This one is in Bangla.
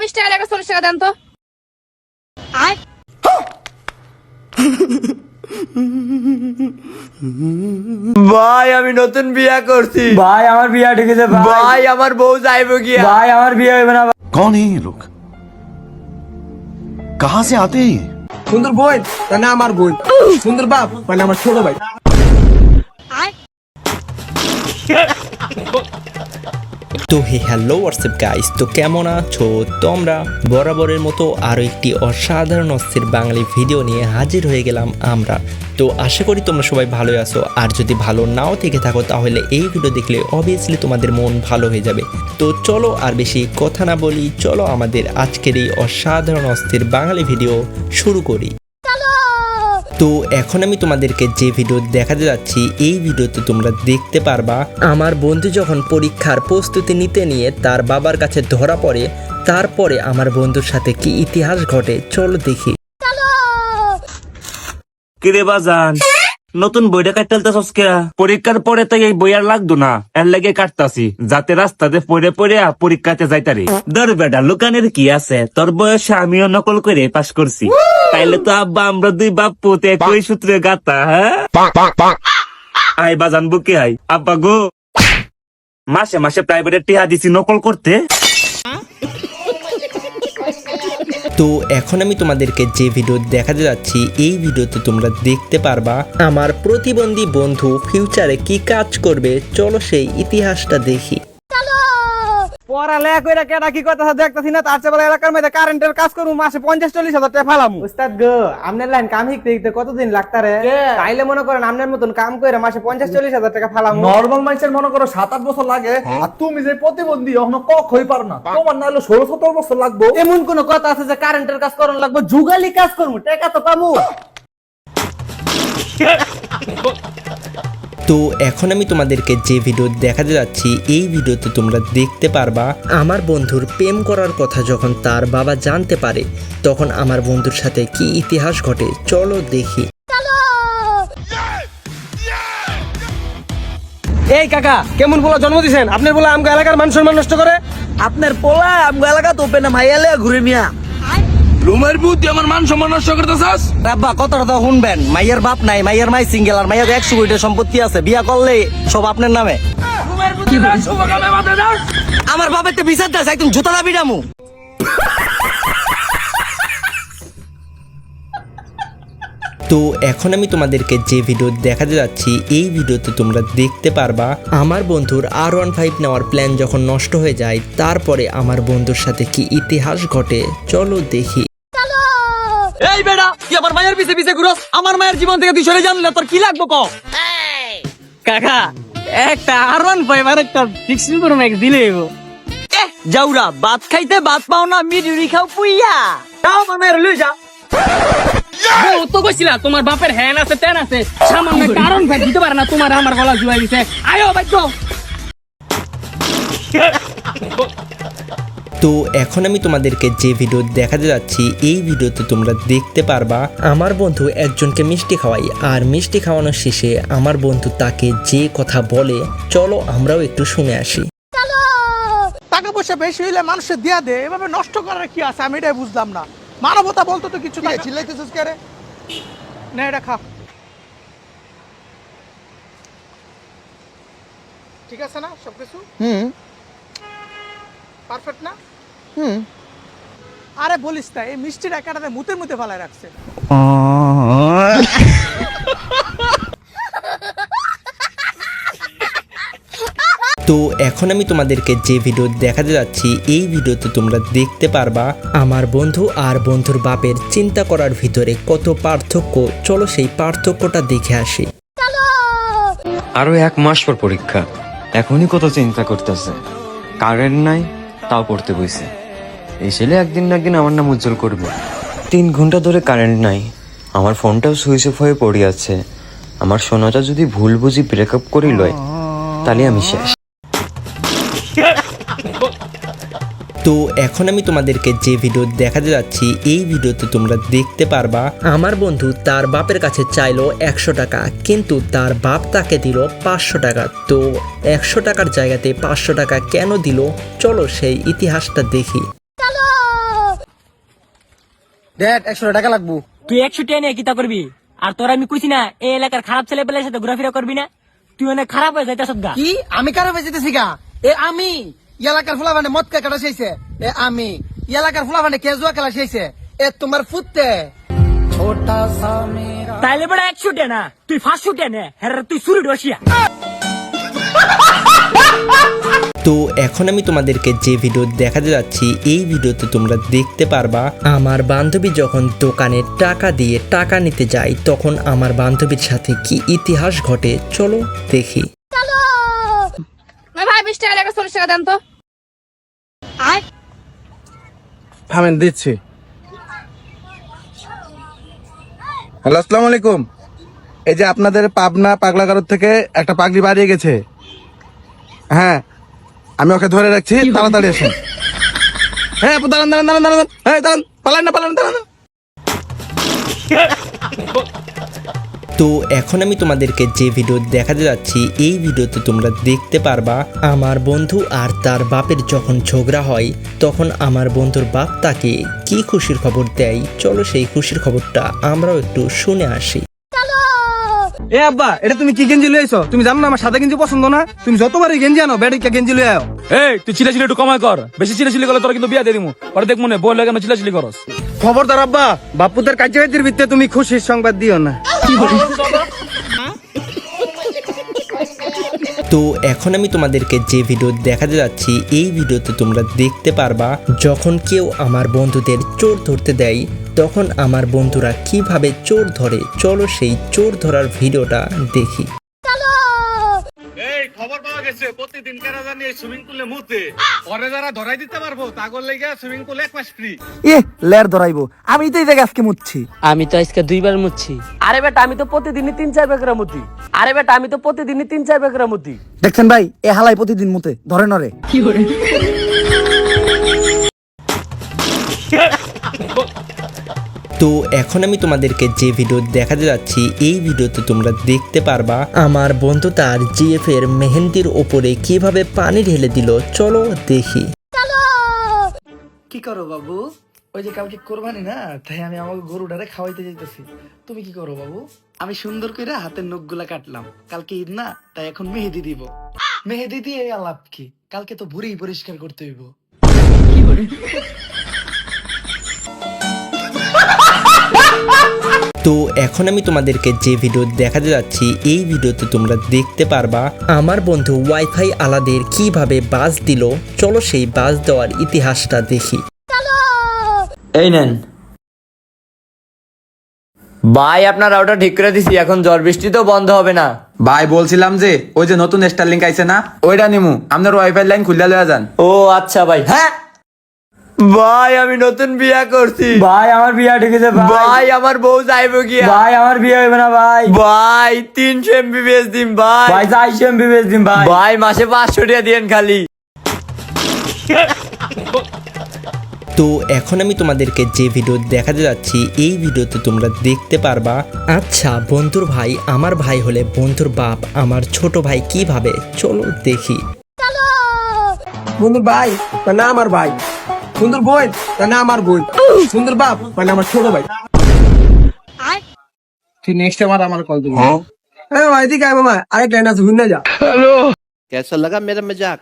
বিশ টাকা লেখা টাকা দেন তো। ভাই আমি নতুন বিয়া করছি। ভাই আমার বিয়া ঠিক আছে ভাই। আমার বউ যাইব কি ভাই আমার বিয়া হইবে না কোন এই লোক? কাহা সে আতে সুন্দর বই তা না আমার বই। সুন্দর বাপ মানে আমার ছোট ভাই। তো হে হ্যালো হোয়াটসঅ্যাপ গাইস, তো কেমন আছো? তোমরা? বরাবরের মতো আরও একটি অসাধারণ অস্থির বাঙালি ভিডিও নিয়ে হাজির হয়ে গেলাম আমরা। তো আশা করি তোমরা সবাই ভালোই আছো। আর যদি ভালো নাও থেকে থাকো, তাহলে এই ভিডিও দেখলে অবভিয়াসলি তোমাদের মন ভালো হয়ে যাবে। তো চলো আর বেশি কথা না বলি, চলো আমাদের আজকের এই অসাধারণ অস্থির বাঙালি ভিডিও শুরু করি। তো এখন আমি তোমাদেরকে যে ভিডিও দেখাতে যাচ্ছি, এই ভিডিওতে তোমরা দেখতে পারবা, আমার বন্ধু যখন পরীক্ষার প্রস্তুতি নিতে নিয়ে তার বাবার কাছে ধরা পড়ে, তারপরে আমার বন্ধুর সাথে কি ইতিহাস ঘটে চলো দেখি। কিরে বাজান? নতুন বইটা কাটতে সস্কেরা পরীক্ষার পরে তো এই বই আর লাগতো না। এর লাগে কাটতাছি। যাতে রাস্তাতে পড়ে পড়ে পরীক্ষাতে যাইতারি। দর বেটা, লোকানের কি আছে? তোর বয়সে আমিও নকল করে পাশ করছি। তাইলে তো আব্বা, আমরা দুই বাপ পুতে একই সূত্রে গাতা হ্যাঁ? আই বাজান বুকে আই? আব্বা গো। মাসে মাসে প্রাইভেটের টিহা দিছি নকল করতে। তো এখন আমি তোমাদেরকে যে ভিডিও দেখাতে যাচ্ছি, এই ভিডিওতে তোমরা দেখতে পারবা আমার প্রতিবন্ধী বন্ধু ফিউচারে কি কাজ করবে, চলো সেই ইতিহাসটা দেখি। পড়ালেখা কইরা কেডা কি কথা দেখতাছি না তার চেয়ে বলে এলাকার মধ্যে কারেন্টের কাজ করব মাসে পঞ্চাশ চল্লিশ হাজার টাকা ফেলাম। উস্তাদ গো আপনার লাইন কাম শিখতে শিখতে কতদিন লাগতারে? তাইলে মনে করেন আপনার মতন কাম করে মাসে পঞ্চাশ চল্লিশ হাজার টাকা ফেলাম। নর্মাল মানুষের মনে করো সাত আট বছর লাগে আর তুমি যে প্রতিবন্ধী কক হই পারো না। তোমার না হলে ষোলো সতেরো বছর লাগবে। এমন কোন কথা আছে যে কারেন্টের কাজ লাগবে? যুগালি কাজ করব টাকা তো পাবো তো এখন আমি তোমাদেরকে যে ভিডিও দেখাতে যাচ্ছি এই ভিডিওতে তোমরা দেখতে পারবা আমার বন্ধুর প্রেম করার কথা যখন তার বাবা জানতে পারে তখন আমার বন্ধুর সাথে কি ইতিহাস ঘটে চলো দেখি। এই কাকা কেমন বলা জন্ম দিছেন? আপনার পোলা আমগো এলাকার মান সম্মান নষ্ট করে? আপনার পোলা আমগো এলাকা তো ওপেন মাইয়ালে ঘুরে মিয়া। রুমের বুদ্ধি আমার মান সম্মান নষ্ট করতেছাস? রাব্বা কথাটা তো শুনবেন। মাইয়ের বাপ নাই মাইয়ের মাই সিঙ্গেল আর মাইয়ের একশো কোটি সম্পত্তি আছে। বিয়া করলে সব আপনার নামে। আমার বাপের তো বিচার দাস একদম জুতা দাবি ডামু তো এখন আমি তোমাদেরকে যে ভিডিও দেখাতে যাচ্ছি এই ভিডিওতে তোমরা দেখতে পারবা আমার বন্ধুর আর ওয়ান ফাইভ নেওয়ার প্ল্যান যখন নষ্ট হয়ে যায় তারপরে আমার বন্ধুর সাথে কি ইতিহাস ঘটে চলো দেখি। আমার মায়ের পিছে পিছে ঘুরস আমার মায়ের জীবন থেকে তুই সরে জানলে তোর কি লাগবে ক কাকা একটা আর ওয়ান ফাইভ আর একটা সিক্সটিন প্রো ম্যাক্স দিলে যাউরা ভাত খাইতে ভাত পাও না মিডুরি খাও পুইয়া। যাও আমার মায়ের লই যা ও তো কইছিলা তোমার বাপের হ্যান আছে তেন আছে। সামান্য কারণ ভাই দিতে পারে না তোমার আমার গলা জুয়াই দিছে। আয়ো ভাই তো এখন আমি তোমাদেরকে যে ভিডিও দেখাতে যাচ্ছি এই ভিডিওতে তোমরা দেখতে পারবা আমার বন্ধু একজনকে মিষ্টি খাওয়াই। আর মিষ্টি খাওয়ানোর শেষে আমার বন্ধু তাকে যে কথা বলে চলো আমরাও একটু শুনে আসি। টাকা পয়সা বেশি হইলে মানুষের দিয়া দে এভাবে নষ্ট করার কি আছে? আমি এটাই বুঝলাম না। মানবতা বলতো তো কিছু না। চিল্লাইতেছিস কে রে না এটা খা। ঠিক আছে না? সবকিছু? হুম। পারফেক্ট না? হুম। আরে বলিস তা এই মিষ্টির একাটাতে মুতের মুতে ফালায় রাখছে। তো এখন আমি তোমাদেরকে যে ভিডিও দেখাতে যাচ্ছি এই ভিডিওতে তোমরা দেখতে পারবা আমার বন্ধু আর বন্ধুর বাপের চিন্তা করার ভিতরে কত পার্থক্য। চলো সেই পার্থক্যটা দেখে আসি। আরও এক মাস পর পরীক্ষা এখনই কত চিন্তা করতেছে। কারেন্ট নাই তাও পড়তে বইছে। এই ছেলে একদিন না একদিন আমার নাম উজ্জ্বল করবে। তিন ঘণ্টা ধরে কারেন্ট নাই। আমার ফোনটাও সুইচ অফ হয়ে পড়ে আছে আমার সোনাটা যদি ভুল বুঝি ব্রেকআপ করি লয়, তাহলে আমি শেষ। তো এখন আমি তোমাদেরকে যে ভিডিও দেখাতে যাচ্ছি এই ভিডিওতে তোমরা দেখতে পারবা আমার বন্ধু তার বাপের কাছে চাইলো একশো টাকা কিন্তু তার বাপ তাকে দিল পাঁচশো টাকা। তো একশো টাকার জায়গাতে পাঁচশো টাকা কেন দিল? চলো সেই ইতিহাসটা দেখি। ড্যাড একশো টাকা লাগবো। তুই একশো টেনে কিতা করবি? আর তোর আমি কইছি না এই এলাকার খারাপ ছেলে পেলের সাথে ঘোরাফেরা করবি না? তুই অনেক খারাপ হয়ে যাইতেছ গা। কি? আমি কারও বেঁচেতেছি গা? এ আমি? এলাকার ফুলা মানে মদ কাটা শেষে এ আমি। এলাকার ফুলা মানে কেজুয়া খেলা শেষে এ তোমার ফুটতে। তাইলে বড় একশো টেনা তুই পাঁচশো টেনে হ্যাঁ তুই চুরি ডসিয়া তো এখন আমি তোমাদেরকে যে ভিডিও দেখাতে যাচ্ছি এই ভিডিওতে তোমরা দেখতে পারবা আমার বান্ধবী যখন দোকানে টাকা দিয়ে টাকা নিতে যায় তখন আমার বান্ধবীর সাথে কি ইতিহাস ঘটে চলো দেখি। না ভাই বিশ টাকা চল্লিশ টাকা দেন তো। থামেন দিচ্ছি। হ্যালো আসসালামু আলাইকুম। এই যে আপনাদের পাবনা পাগলাগারদ থেকে একটা পাগড়ি বাড়িয়ে গেছে। হ্যাঁ আমি ওকে ধরে রাখছি তাড়াতাড়ি আসেন। হ্যাঁ আপু দাঁড়ান দাঁড়ান দাঁড়ান দাঁড়ান। হ্যাঁ দাঁড়ান পালান না পালান দাঁড়ান। তো এখন আমি তোমাদেরকে যে ভিডিও দেখাতে যাচ্ছি এই ভিডিওতে তোমরা দেখতে পারবা আমার বন্ধু আর তার বাপের যখন ঝগড়া হয় তখন আমার বন্ধুর বাপ তাকে কি খুশির খবর দেয়? চলো সেই খুশির খবরটা আমরাও একটু শুনে আসি। এ আব্বা এটা তুমি কি গেঞ্জি লইছো তুমি জানো না আমার সাদা গেঞ্জি পছন্দ না? তুমি যতবারই গেঞ্জি আনো বেড়ে গেঞ্জি লই আও। এই তুই চিলা চিলি একটু কমাই কর। বেশি চিলা চিলি করলে তোরা কিন্তু বিয়া দিয়ে দিমু। পরে দেখ মনে বই লাগে চিলা চিলি করস। খবরদার আব্বা বাপুদের কার্যবাহীদের ভিত্তিতে তুমি খুশির সংবাদ দিও না। তো এখন আমি তোমাদেরকে যে ভিডিও দেখাতে যাচ্ছি, এই ভিডিওতে তোমরা দেখতে পারবা, যখন কেউ আমার বন্ধুদের চোর ধরতে দেয়, তখন আমার বন্ধুরা কীভাবে চোর ধরে? চলো সেই চোর ধরার ভিডিওটা দেখি। প্রতিদিন কারা জানি সুইমিং পুলে মুতে? পরে যারা ধরাই দিতে পারব তাগর লেগে সুইমিং পুল এক মাস ফ্রি এ লের ধরাইবো। আমি তো এই জায়গায় আজকে মুচ্ছি আমি তো আজকে দুইবার মুচ্ছি আরে বেটা আমি তো প্রতিদিনই তিন চার বেকরা মুতি। আরে বেটা আমি তো প্রতিদিনই তিন চার বেকরা মুতি। দেখছেন ভাই এ হালাই প্রতিদিন মুতে ধরে নরে তো এখন আমি তোমাদেরকে যে ভিডিও দেখাতে যাচ্ছি এই ভিডিওতে তোমরা দেখতে পারবা আমার বন্ধু তার জিএফ এর মেহেন্দির ওপরে কীভাবে পানি ঢেলে দিল। চলো দেখি। কি করো বাবু? ওই যে কালকে কোরবানি না তাই আমি আমাকে গরুটারে খাওয়াইতে যাইতেছি। তুমি কি করো বাবু? আমি সুন্দর করে হাতের নখগুলা কাটলাম। কালকে ঈদ না তাই এখন মেহেদি দিব। মেহেদি দিয়ে আলাপ কি? কালকে তো ভুড়ি পরিষ্কার করতে হইব। তো এখন আমি তোমাদেরকে যে ভিডিও দেখাতে যাচ্ছি এই ভিডিওতে তোমরা দেখতে পারবা আমার বন্ধু ওয়াইফাই আলাদের কীভাবে বাস দিল। চলো সেই বাস দেওয়ার ইতিহাসটা দেখি। এই নেন। ভাই আপনার ওটা ঠিক করে দিছি এখন ঝড় বৃষ্টি তো বন্ধ হবে না। ভাই বলছিলাম যে ওই যে নতুন স্টার স্টারলিংক আইছে না? ওইটা নিমু। আপনার ওয়াইফাই লাইন খুললে লয়া যান। ও আচ্ছা ভাই। হ্যাঁ? ভাই আমি নতুন বিয়া করছি। ভাই আমার বিয়া ঠিক আছে ভাই। আমার বউ যাইব গিয়া। ভাই আমার বিয়ে হইবে না ভাই। ভাই তিনশো এমবিবিএস দিন ভাই। ভাই চাইছি এমবি বেচ দিন ভাই। ভাই মাসে পাঁচশো টাকা দিয়েন খালি। তো এখন আমি তোমাদেরকে যে ভিডিও দেখাতে যাচ্ছি এই ভিডিওতে তোমরা দেখতে পারবা আচ্ছা বন্ধুর ভাই আমার ভাই হলে বন্ধুর বাপ আমার ছোট ভাই কীভাবে? চলো দেখি। সুন্দর ভাই না আমার ভাই। সুন্দর বোন মানে আমার বোন সুন্দর বাপ মানে আমার ছোট ভাই। তুই নেক্সট আমার আমার কল দিবি। হ্যাঁ। ভাই ঠিক আছে মামা আরেক লাইন আছে শুনে যা। কেসা লাগা মেরা মজাক